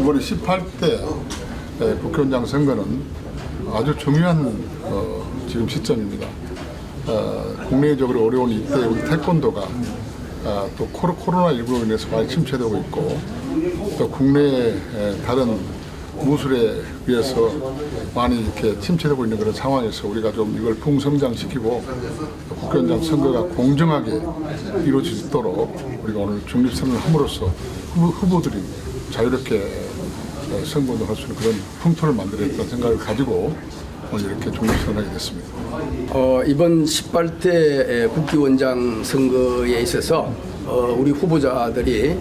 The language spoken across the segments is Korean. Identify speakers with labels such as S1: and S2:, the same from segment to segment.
S1: 이번에 18대 국회의원장 선거는 아주 중요한 어, 지금 시점입니다. 어, 국내적으로 어려운 이때 우리 태권도가 아, 또 코로- 코로나19로 인해서 많이 침체되고 있고 또 국내의 에, 다른 무술에 비해서 많이 이렇게 침체되고 있는 그런 상황에서 우리가 좀 이걸 풍성장시키고 또 국회의원장 선거가 공정하게 있도록 우리가 오늘 중립선언을 함으로써 후보, 후보들이 자유롭게 어, 선거도 할 수 있는 그런 풍토를 만들어야겠다는 생각을 가지고 오늘 이렇게 중립선언하게 됐습니다.
S2: 어, 이번 18대 국회의원장 선거에 있어서 어, 우리 후보자들이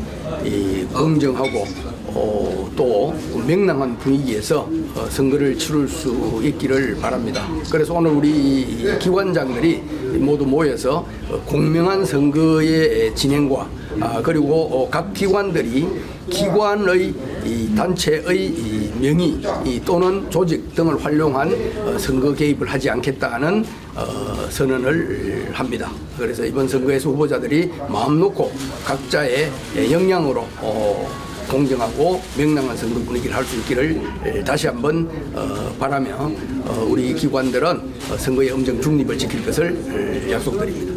S2: 이 공정하고 어, 또 명랑한 분위기에서 어, 선거를 치를 수 있기를 바랍니다. 그래서 오늘 우리 기관장들이 모두 모여서 어, 공명한 선거의 진행과 아, 그리고 어, 각 기관들이 기관의 이 단체의 이 명의 이 또는 조직 등을 활용한 어, 선거 개입을 하지 않겠다는 어, 선언을 합니다. 그래서 이번 선거에서 후보자들이 마음 놓고 각자의 역량으로 어, 공정하고 명랑한 선거 분위기를 할 수 있기를 에, 다시 한번 어, 바라며 어, 우리 기관들은 어, 선거의 엄정 중립을 지킬 것을 에, 약속드립니다.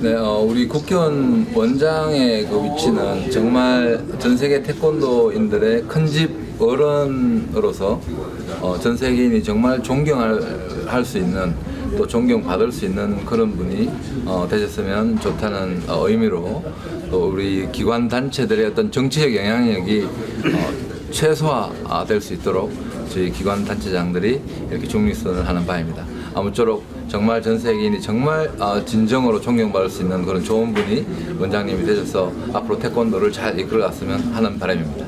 S3: 네, 어, 우리 국회의원 원장의 그 위치는 정말 전 세계 태권도인들의 큰 집 어른으로서 어, 전 세계인이 정말 존경할 할수 있는 또 존경받을 수 있는 그런 분이 어, 되셨으면 좋다는 어, 의미로 또 우리 기관 단체들의 어떤 정치적 영향력이 어, 최소화될 수 있도록 저희 기관 단체장들이 이렇게 중립선을 하는 바입니다. 아무쪼록 정말 전 세계인이 정말 어, 진정으로 존경받을 수 있는 그런 좋은 분이 원장님이 되셔서 앞으로 태권도를 잘 이끌어갔으면 하는 바람입니다.